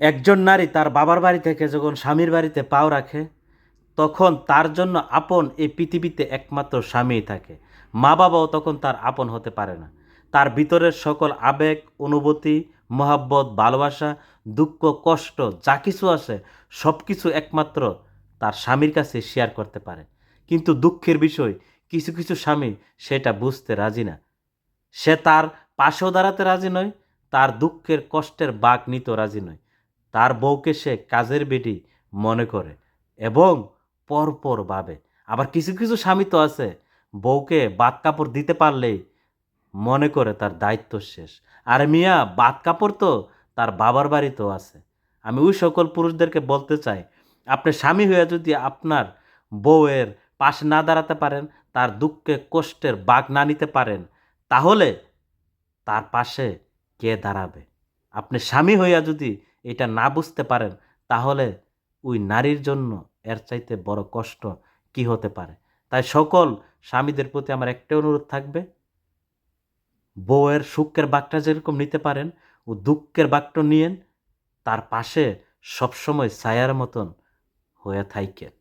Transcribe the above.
একজন নারী তার বাবার বাড়ি থেকে যখন স্বামীর বাড়িতে পাও রাখে, তখন তার জন্য আপন এই পৃথিবীতে একমাত্র স্বামীই থাকে। মা বাবাও তখন তার আপন হতে পারে না। তার ভিতরের সকল আবেগ, অনুভূতি, মহাব্বত, ভালোবাসা, দুঃখ, কষ্ট, যা কিছু আছে সব কিছু একমাত্র তার স্বামীর কাছে শেয়ার করতে পারে। কিন্তু দুঃখের বিষয়, কিছু কিছু স্বামী সেটা বুঝতে রাজি না। সে তার পাশেও দাঁড়াতে রাজি নয়, তার দুঃখের কষ্টের বাঘ নিতে রাজি নয়। তার বউকে সে কাজের বেটি মনে করে এবং পরপর ভাবে। আবার কিছু কিছু স্বামী তো আছে, বউকে বাদ কাপড় দিতে পারলেই মনে করে তার দায়িত্ব শেষ। আর মিয়া বাদ কাপড় তো তার বাবার বাড়িতেও আছে। আমি ওই সকল পুরুষদেরকে বলতে চাই, আপনি স্বামী হয়ে যদি আপনার বউয়ের পাশে না দাঁড়াতে পারেন, তার দুঃখে কষ্টের বাঘ না নিতে পারেন, তাহলে তার পাশে কে দাঁড়াবে? আপনি স্বামী হইয়া যদি এটা না বুঝতে পারেন, তাহলে ওই নারীর জন্য এর চাইতে বড় কষ্ট কি হতে পারে? তাই সকল স্বামীদের প্রতি আমার একটাই অনুরোধ থাকবে, বউয়ের সুখের বাঘটা যেরকম নিতে পারেন ও দুঃখের বাঘটা নিয়েন, তার পাশে সবসময় ছায়ার মতন হয়ে থাইকেন।